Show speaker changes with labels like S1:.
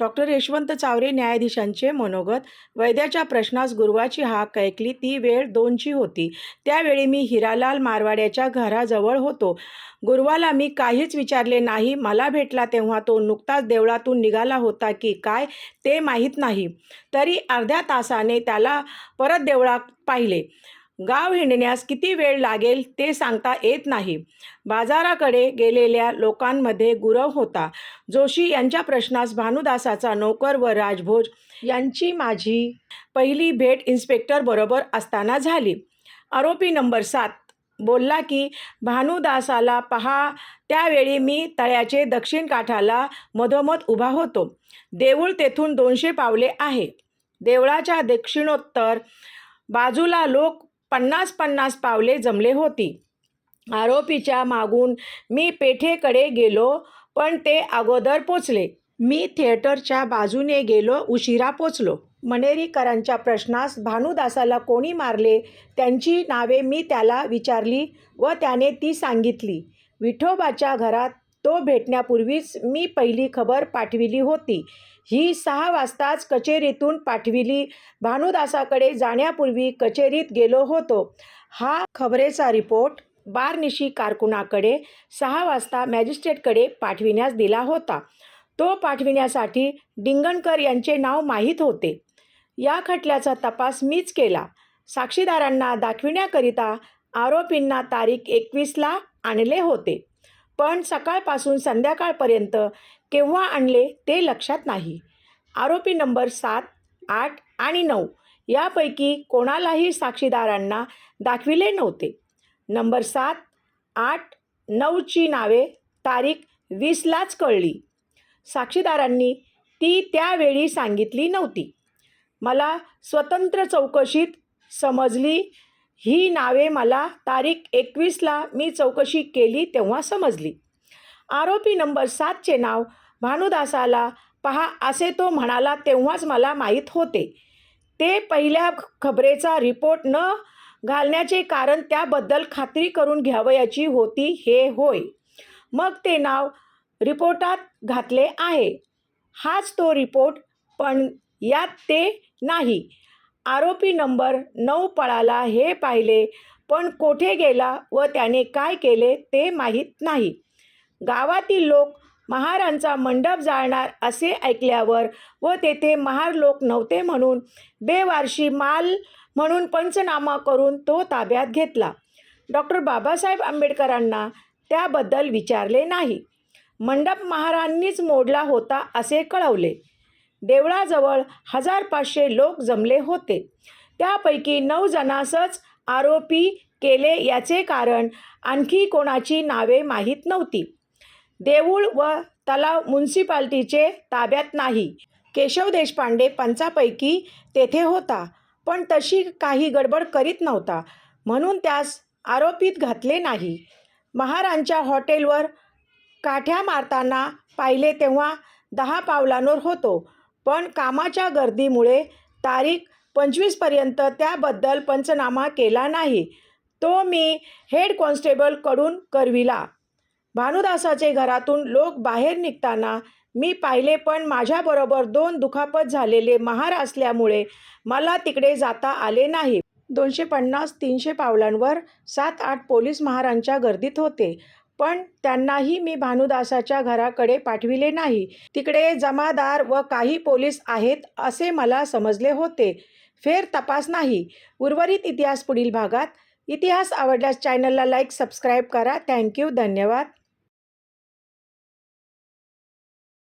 S1: Doctor Yashwant Chaware न्यायाधीशांचे मनोगत. वैद्याच्या प्रश्नास गुरुवाची हाक ऐकली ती वेळ दोनची होती. त्यावेळी मी हिरालाल मारवाड्याच्या घराजवळ होतो. गुरुवाला मी काहीच विचारले नाही. मला भेटला तेव्हा तो नुकताच देवळातून निघाला होता की काय ते माहीत नाही. तरी अर्ध्या तासाने त्याला परत देवळात पाहिले. गाव हिंडण्यास किती वेळ लागेल ते सांगता येत नाही. बाजाराकडे गेलेल्या लोकांमध्ये गुरव होता. जोशी यांच्या प्रश्नास भानुदासाचा नोकर व राजभोज यांची माझी पहिली भेट इन्स्पेक्टर बरोबर असताना झाली. आरोपी नंबर सात बोलला की भानुदासाला पहा त्यावेळी मी तळ्याचे दक्षिण काठाला मधोमध उभा होतो. देऊळ तेथून दोनशे पावले आहे. देवळाच्या दक्षिणोत्तर बाजूला लोक पन्नास पन्नास पावले जमले होती. आरोपीच्या मागून मी पेठेकडे गेलो पण ते अगोदर पोचले. मी थिएटरच्या बाजूने गेलो उशिरा पोचलो. मनेरीकरांच्या प्रश्नास भानुदासाला कोणी मारले त्यांची नावे मी त्याला विचारली व त्याने ती सांगितली. विठोबाच्या घरात तो भेटण्यापूर्वीच मी पहिली खबर पाठविली होती. ही सहा वाजताच कचेरीतून पाठविली. भानुदासाकडे जाण्यापूर्वी कचेरीत गेलो होतो. हा खबरेचा रिपोर्ट बारनिशी कारकुनाकडे सहा वाजता मॅजिस्ट्रेटकडे पाठविण्यास दिला होता. तो पाठविण्यासाठी डिंगणकर यांचे नाव माहीत होते. या खटल्याचा तपास मीच केला. साक्षीदारांना दाखविण्याकरिता आरोपींना तारीख एकवीसला आणले होते. पण सकाळपासून संध्याकाळपर्यंत केव्हा आणले ते लक्षात नाही. आरोपी नंबर सात आठ आणि नऊ यापैकी कोणालाही साक्षीदारांना दाखविले नव्हते. नंबर सात आठ नऊची नावे तारीख वीसलाच कळली. साक्षीदारांनी ती त्यावेळी सांगितली नव्हती. मला स्वतंत्र चौकशीत समजली ही नावे मला तारीख एकवीसला मी चौकशी केली तेव्हा समजली. आरोपी नंबर सातचे नाव भानुदासाला पहा असे तो म्हणाला तेव्हाच मला माहीत होते. ते पहिल्या खबरेचा रिपोर्ट न घालण्याचे कारण त्याबद्दल खात्री करून घ्यावयाची होती हे होय. मग ते नाव रिपोर्टात घातले आहे. हाच तो रिपोर्ट पण यात ते नाही. आरोपी नंबर नऊ पळाला हे पाहिले पण कोठे गेला व त्याने काय केले ते माहीत नाही. गावातील लोक महारांचा मंडप जाळणार असे ऐकल्यावर व तेथे महार लोक नव्हते म्हणून बेवारशी माल म्हणून पंचनामा करून तो ताब्यात घेतला. डॉक्टर बाबासाहेब आंबेडकरांना त्याबद्दल विचारले नाही. मंडप महारांनीच मोडला होता असे कळवले. देवळाजवळ हजार पाचशे लोक जमले होते. त्यापैकी नऊ जणांसच आरोपी केले याचे कारण आणखी कोणाची नावे माहीत नव्हती. देऊळ व तलाव म्युन्सिपाल्टीचे ताब्यात नाही. केशव देशपांडे पंचापैकी तेथे होता पण तशी काही गडबड करीत नव्हता म्हणून त्यास आरोपीत घातले नाही. महारांच्या हॉटेलवर काठ्या मारताना पाहिले तेव्हा दहा पावलांवर होतो पण कामाच्या गर्दीमुळे तारीख पंचवीसपर्यंत त्याबद्दल पंचनामा केला नाही. तो मी हेड कॉन्स्टेबलकडून करविला. भानुदासाचे घरातून लोक बाहेर निघताना मी पाहिले पण माझ्याबरोबर दोन दुखापत झालेले महार असल्यामुळे मला तिकडे जाता आले नाही. दोनशे पन्नास तीनशे पावलांवर सात आठ पोलीस महारांच्या गर्दीत होते. पण त्यांनाही मी भानुदासाच्या घराकडे पाठविले नाही. तिकडे जमादार व काही पोलीस आहेत असे मला समजले होते. फेर तपास नाही. उर्वरित इतिहास पुढील भागात. इतिहास आवडल्यास चॅनलला लाईक सबस्क्राईब करा. थँक्यू. धन्यवाद.